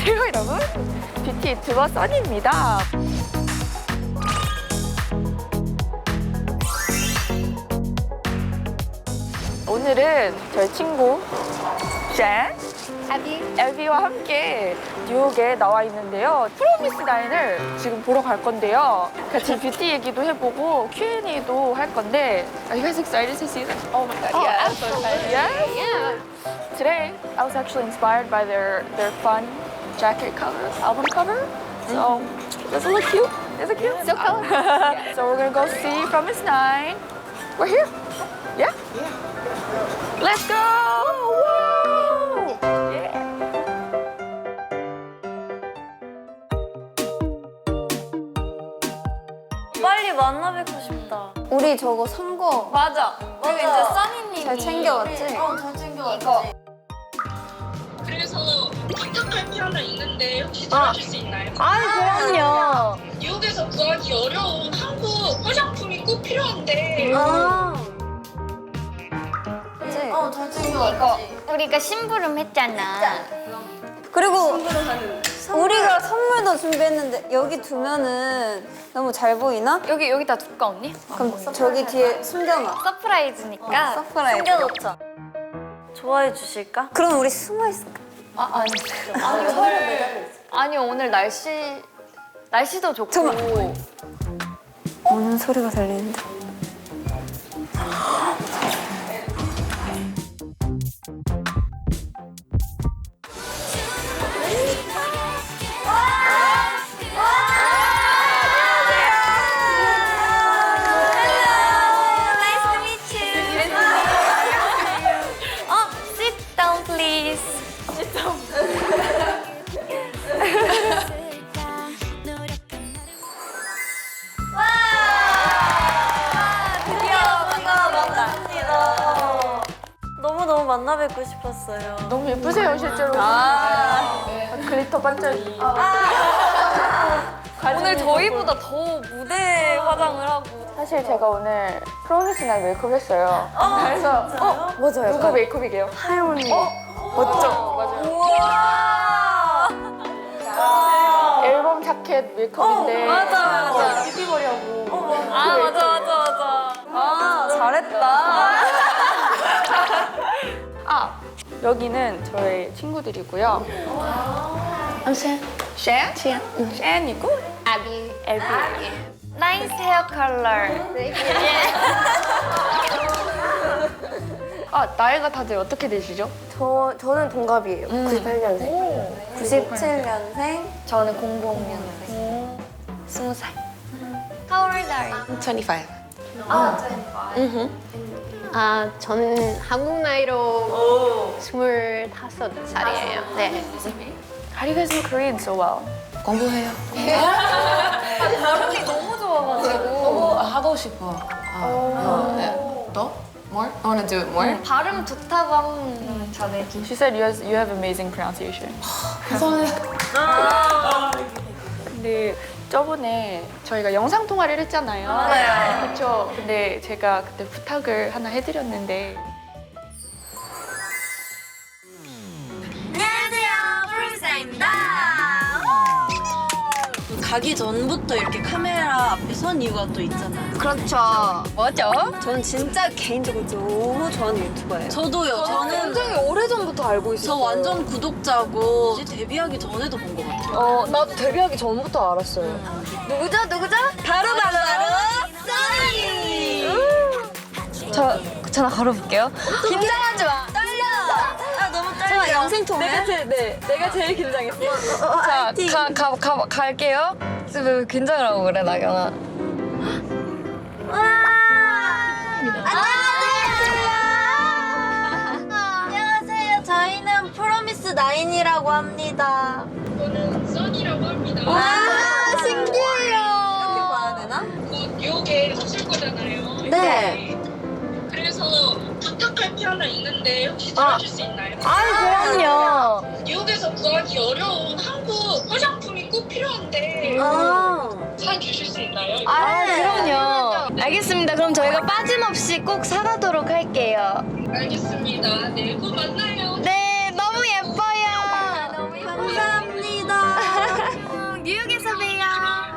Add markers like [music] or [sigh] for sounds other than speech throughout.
안녕하세요 여러분 뷰티 유튜버 써니입니다 오늘은 저희 친구 젠 아비 엘비와 함께 뉴욕에 나와 있는데요. 프로미스 나인을 지금 보러 갈 건데요. 같이 뷰티 얘기도 해보고 Q&A도 할 건데 Are you guys excited to see them? Oh my god, yeah. I'm so excited. Yes? yeah. Today, I was actually inspired by their, their fun jacket cover, album cover. So, does it look cute? Is it cute? So colorful. so we're gonna go see Promise Nine. We're here. Yeah? Let's go! Woo! Yeah. 빨리 만나뵙고 싶다. 우리 저거 산거 맞아. 그리고 이제 맞아. 써니님이 잘 챙겨왔지? 어, 잘 챙겨왔지. 이거. 하나 있는데 혹시 들어줄 수 있나요? 아니 그럼요. 뉴욕에서 구하기 어려운 한국 화장품이 꼭 필요한데 아. 그치? 어, 잘 챙겨왔지. 우리가 심부름 했잖아. 그리고 우리가 선물도 준비했는데 여기 두면은 너무 잘 보이나? 여기 여기다 둘까 언니? 그럼 저기 뒤에 숨겨놔. 서프라이즈니까. 서프라이즈. 챙겨놓자. 좋아해 주실까? 그럼 우리 숨어 있을까? 아 아니. 아니 오늘 아니 오늘 날씨 날씨도 좋고. 잠깐만. 오는 소리가 들리는데. 만나뵙고 싶었어요. 너무 예쁘세요 실제로. 글리터 반짝이. 오늘 저희보다 더 무대 화장을 하고. 사실 제가 오늘 프로미스 나인 메이크업 했어요. 그래서 어 맞아요. 누구 메이크업이게요? 하영 언니. 어 멋져. 맞아요. 우와! 앨범 자켓 메이크업인데. 어, 맞아, 맞아. 삐삐머리하고. 여기는 저의 친구들이고요. 쉔. 쉔? 쉔. 쉔이고 아비. 엘비. Nice hair color. 아 나이가 다들 어떻게 되시죠? 저 저는 동갑이에요. 98년생. 97년생. 저는 00년생. 스무 살. How old are you? 25. 아, 저는 한국 나이로 스물다섯 살이에요. 네. How do you guys know Korean so well? 공부해요. 발음이 너무 좋아가지고. 너무 하고 싶어. 아, 어, 네. 더? More? I want to do it more? 발음 좋다고 하면 전에 She said you, has, you have amazing pronunciation. 근데 저번에 저희가 영상 통화를 했잖아요. 맞아요. 그렇죠. 근데 제가 그때 부탁을 하나 해드렸는데 가기 전부터 이렇게 카메라 앞에 선 이유가 또 있잖아요. 그렇죠. 맞아? 저는 진짜 개인적으로 너무 좋아하는 유튜버예요. 저도요. 저는 굉장히 오래전부터 알고 저 완전 구독자고 이제 데뷔하기 전에도 본 것 같아요. 어, 나도 데뷔하기 전부터 알았어요. 누구죠? 누구죠? 바로 바로 바로 써니. 저 전화 걸어볼게요. 긴장하지 마. 아 통해. 내가 제일 네, 내가 제일 긴장했어. 자, 가, 가, 가, 갈게요. 왜 긴장을 하고 그래, 나경아? 안녕하세요. 저희는 프로미스 나인이라고 합니다. 저는 써니라고 합니다. 아, 있는데 혹시 들어줄 수 있나요? 아이, 그럼요. 뉴욕에서 구하기 어려운 한국 화장품이 꼭 필요한데 아, 사주실 수 있나요? 아, 그럼요. 알겠습니다. 그럼 저희가 빠짐없이 꼭 사가도록 할게요. 알겠습니다. 네, 곧 만나요. 네, 너무 예뻐요. 감사합니다. [laughs] 봬요. 어떡해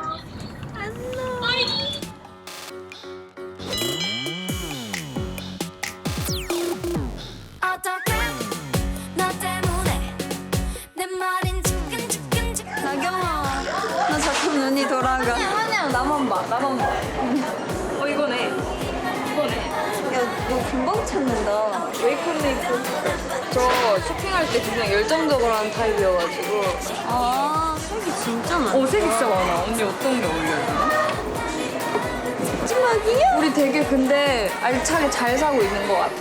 찾는다. 웨이크업 메이크업. 저 쇼핑할 때 그냥 열정적으로 하는 타입이어가지고. 아, 색이 진짜 많아. 오 색이 진짜 많아. 언니 어떤 게 어울려요? 마지막이야? 우리 되게 근데 알차게 잘 사고 있는 것 같아.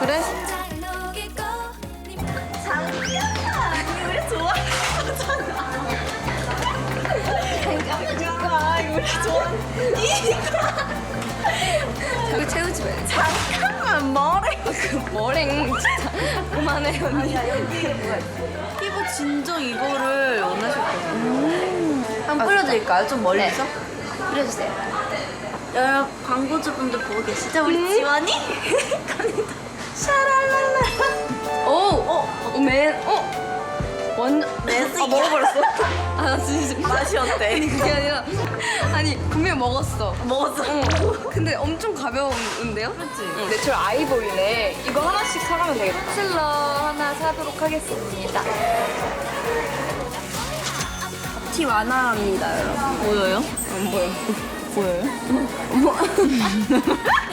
그래? 잘 녹이고 네 저기 채우지 마. 잠깐만 머랭. 그 머랭 진짜 그만해 언니. 피부 진정 이거를 원하셨거든요. 한번 뿌려드릴까요? 좀 멀리서? 뿌려주세요. 여러분, 광고주분들 보고 계시죠? 우리 지원이? [laughs] 갑니다. 샤랄랄라. 오, 어, 맨, 어. 완전 매스 아 먹어버렸어? [laughs] 아 진짜 맛이 어때? 아니 그게 아니라 아니 분명히 먹었어. 먹었어. 응. 근데 엄청 가벼운데요? 그렇지. 내추럴 아이보리네. 이거 하나씩 사가면 되겠다. 컨실러 하나 사도록 하겠습니다. 티 완화합니다, 여러분. 보여요? 안 보여. 보여요? [laughs]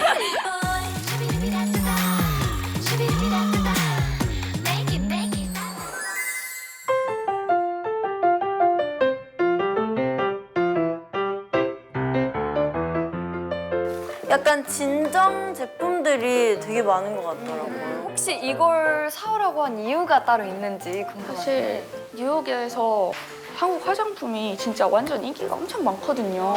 진정 제품들이 되게 많은 것 같더라고요. 혹시 이걸 사오라고 한 이유가 따로 있는지 궁금해요. 사실 뉴욕에서 한국 화장품이 진짜 완전 인기가 엄청 많거든요.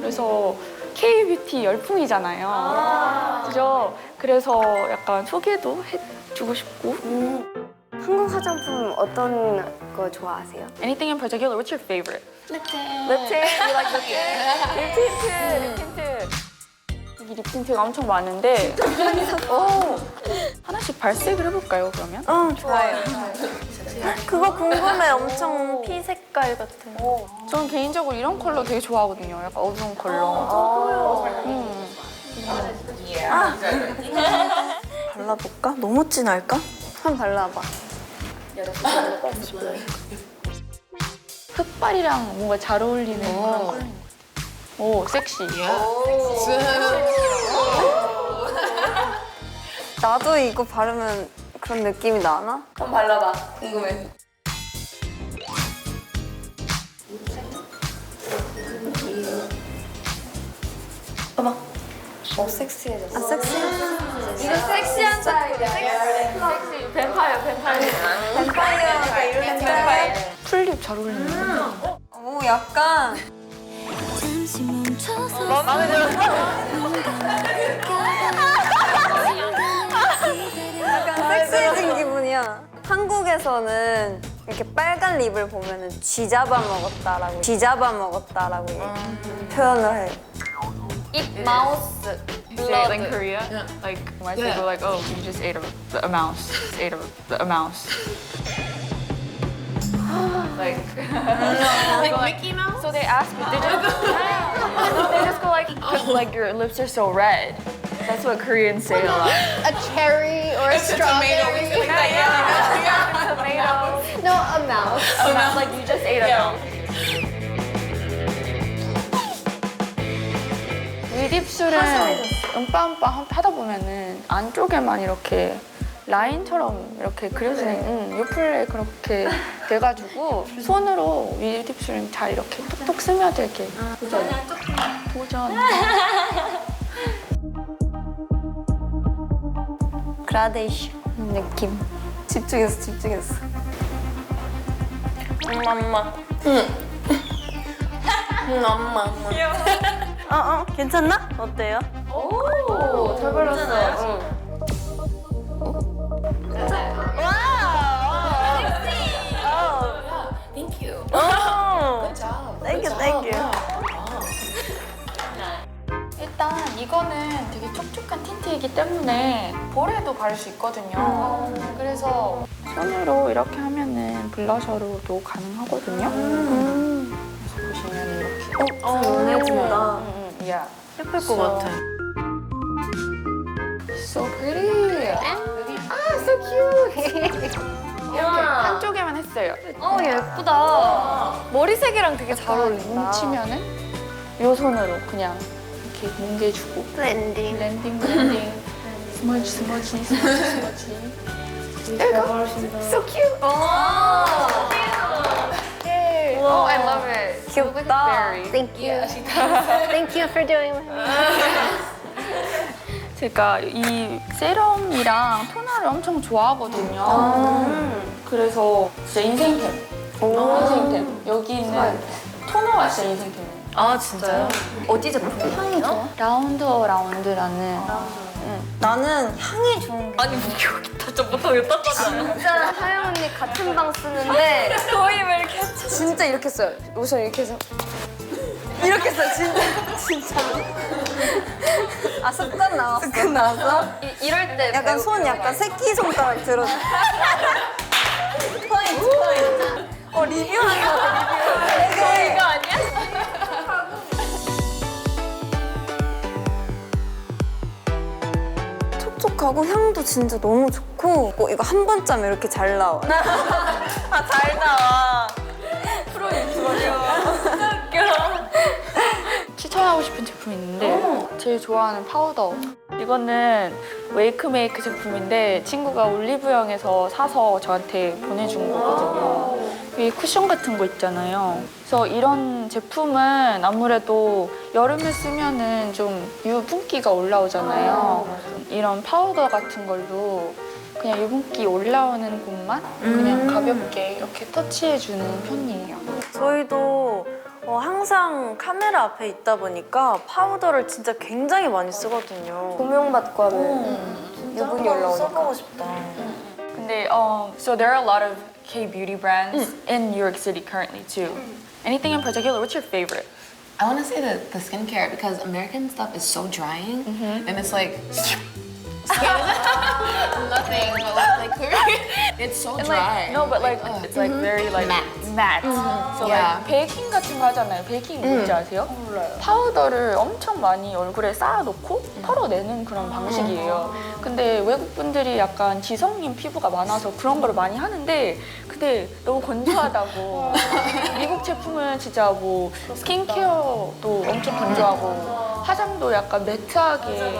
그래서 K-뷰티 열풍이잖아요. 그죠? 그래서 약간 소개도 해주고 싶고. 한국 화장품 어떤 거 좋아하세요? Anything in particular? What's your favorite? 립틴. 립틴? You like 립틴? 립틴트, 여기 립틴트가 엄청 많은데. 오, 하나씩 발색을 해볼까요, 그러면? 어, 좋아요. 그거 궁금해. 엄청 피 색깔 같은 거. 저는 개인적으로 이런 컬러 되게 좋아하거든요. 약간 어두운 컬러. 음. [laughs] 발라볼까? 너무 진할까? 한번 발라봐. 흑발이랑 뭔가 잘 어울리는 그런 컬러. 오, 섹시. 나도 이거 바르면 그런 느낌이 나나? 한번 발라봐. 궁금해. 아, 섹시해. 이거 섹시한 스타일이야. 섹시. 뱀파이어, 뱀파이어. 뱀파이어가 이런 뱀파이어. 풀립 잘 어울리는 거. 오, 약간. 마음에 들어. 약간 섹시해진 기분이야. 한국에서는 이렇게 빨간 립을 보면은 쥐잡아 먹었다라고 쥐잡아 먹었다라고 표현을 해. You say it in. Korea? Like, when say, like, oh, you just ate a, a mouse. Just ate a, a mouse. like, like Mickey Mouse? So they ask me, they just, they just go like, because like your lips are so red. That's what Koreans say a lot. A cherry or a strawberry? Tomato. No, a mouse. A mouse, like you just ate a mouse. 윗입술은 음빠음빠 하다 보면은 안쪽에만 이렇게 라인처럼 이렇게 그려지는 응, 요플레 그렇게 돼가지고 손으로 윗입술은 잘 이렇게 톡톡 스며들게 도전 도전 [laughs] 그라데이션 느낌. 집중했어, 집중했어. 엄마, 엄마. 응. 응, 엄마, 엄마. 귀여워. [laughs] 어, 어, 괜찮나? 어때요? 오 잘 발랐어요 땡큐, 땡큐. 일단 이거는 되게 촉촉한 틴트이기 때문에 볼에도 바를 수 있거든요. 그래서 손으로 이렇게 하면은 블러셔로도 가능하거든요. 그래서 보시면 어, 연해진다. Yeah. 예쁠 것 같아. So pretty. Ah, so cute. [laughs] 한쪽에만 했어요. 어 예쁘다. 머리색이랑 되게 잘 어울린다. 뭉치면은 요 손으로 그냥 이렇게 뭉개주고 블렌딩. 랜딩 랜딩 [laughs] 스머지 스머지 스머지 스머지 So cute. Yay. Oh, I love it. 귀엽다. Very. Thank you. Thank you for doing that. [laughs] 제가 이 세럼이랑 토너를 엄청 좋아하거든요. 그래서 진짜 인생템. 인생템. 여기 있는 토너가 진짜 인생템이에요. 아, 진짜요? 어디 제품이에요? 라운드 라운드라는 나는 향이 좋은 게. 아니 뭐 여기다 좀 못하겠다. 진짜 하영 언니 같은 방 쓰는데 [laughs] 거의 왜 이렇게 했죠? 진짜 이렇게 써요. 로션 이렇게 해서. 이렇게 써요. 진짜. [laughs] 진짜로. 아, 습관 나왔어. 그 나왔어? 이, 이럴 때 약간 배우- 손 약간 새끼 손가락 들어줘. [laughs] 포인트, 포인트. 어, 리뷰하는 거 같아, 리뷰. 이거 아니야? 촉촉하고 향도 진짜 너무 좋고 어, 이거 한번 짜면 이렇게 잘 나와. [laughs] 아, 잘 나와. 추천하고 싶은 제품이 있는데 제일 좋아하는 파우더 이거는 웨이크메이크 제품인데 친구가 올리브영에서 사서 저한테 보내준 거거든요 이 쿠션 같은 거 있잖아요. 그래서 이런 제품은 아무래도 여름에 쓰면은 좀 유분기가 올라오잖아요. 이런 파우더 같은 걸로 그냥 유분기 올라오는 곳만 그냥 가볍게 이렇게 터치해주는 편이에요. 저희도 어, 항상 카메라 앞에 있다 보니까 파우더를 진짜 굉장히 많이 쓰거든요. 조명받고 하면 유분이 올라오니까. 써보고 싶다. 근데 um, so there are a lot of K beauty brands mm. in New York City currently too. Mm. Anything in particular? What's your favorite? I want to say the, the skincare because American stuff is so drying mm-hmm. and it's like [laughs] nothing but like Korean [laughs] it's so And dry like no, but like Ugh. it's like mm-hmm. very like Matte. Matte. So Yeah. like 베이킹 같은 거 하잖아요. 베이킹 뭔지 아세요? 몰라요. 파우더를 엄청 많이 얼굴에 쌓아놓고 털어내는 그런 방식이에요. 근데 외국 분들이 약간 지성인 피부가 많아서 그런 걸 많이 하는데 근데 너무 건조하다고. [laughs] 미국 제품은 진짜 뭐 스킨케어도 엄청 건조하고 화장도 약간 매트하게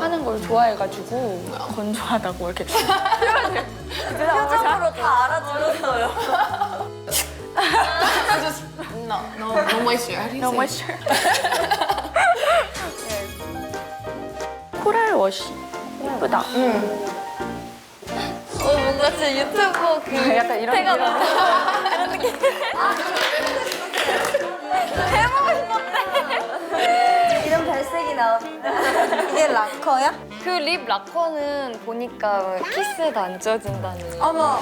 하는 걸 좋아해가지고 건조하다고 이렇게 [laughs] 표정으로 다 알아들었어요. [laughs] no no no moisture how do you No say moisture. [laughs] 코랄 워시 예쁘다. 어 뭔가 진짜 유튜브 그 약간 이런 태가 이런. 너무 이런 느낌. 이런 발색이 나옵니다. 이게 락커야? 그 립 락커는 보니까 키스도 안 쪄진다는 어머.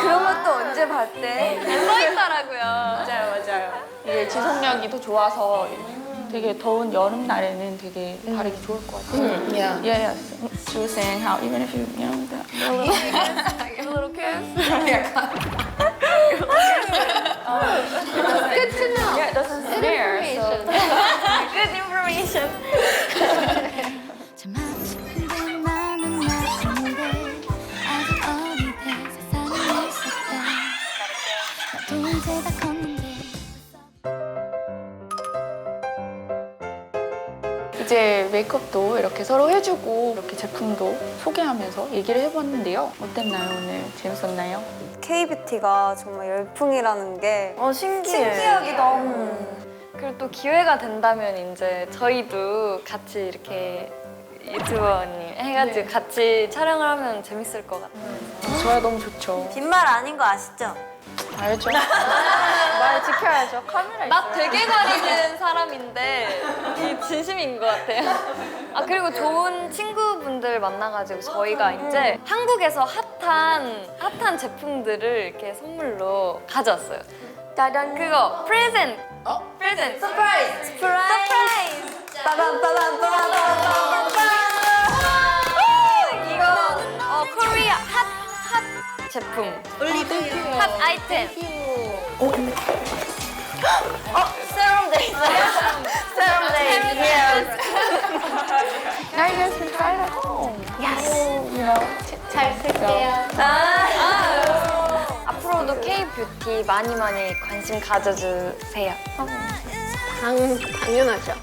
그런 것도 언제 봤대? 써있더라고요. 맞아요, 맞아요. 이게 지속력이 더 좋아서 되게 더운 여름 날에는 되게 바르기 좋을 것 같아요. yeah Yeah, yeah. She was saying how even if you, you know, the, a little, a little kiss. Good to know. Yeah, it doesn't snare. So. Good information. 이렇게 서로 해주고 이렇게 제품도 소개하면서 얘기를 해봤는데요. 어땠나요 오늘? 재밌었나요? K뷰티가 정말 열풍이라는 게 어 신기해. 신기하기도 하고 그리고 또 기회가 된다면 이제 저희도 같이 이렇게 유튜버님 해가지고 같이 촬영을 하면 재밌을 것 같아요. 저야 너무 좋죠. 빈말 아닌 거 아시죠? 알죠? 말 지켜야죠. 카메라 나 되게 가리는 사람인데 이게 진심인 것 같아요. 아 그리고 좋은 친구분들 만나가지고 저희가 이제 한국에서 핫한 핫한 제품들을 이렇게 선물로 가져왔어요. 짜잔 그거 프레젠. 어? 프레젠. 서프라이즈. 서프라이즈. 빠밤 빠밤 빠밤 빠밤 이거 제품. 올리브 핫 아이템. 세럼 돼 있어요. 세럼 돼 있어요. Now you guys can try it at home. Yes. You know. 잘 쓸게요. 앞으로도 K 뷰티 많이 많이 관심 가져주세요. 당, 당연하죠.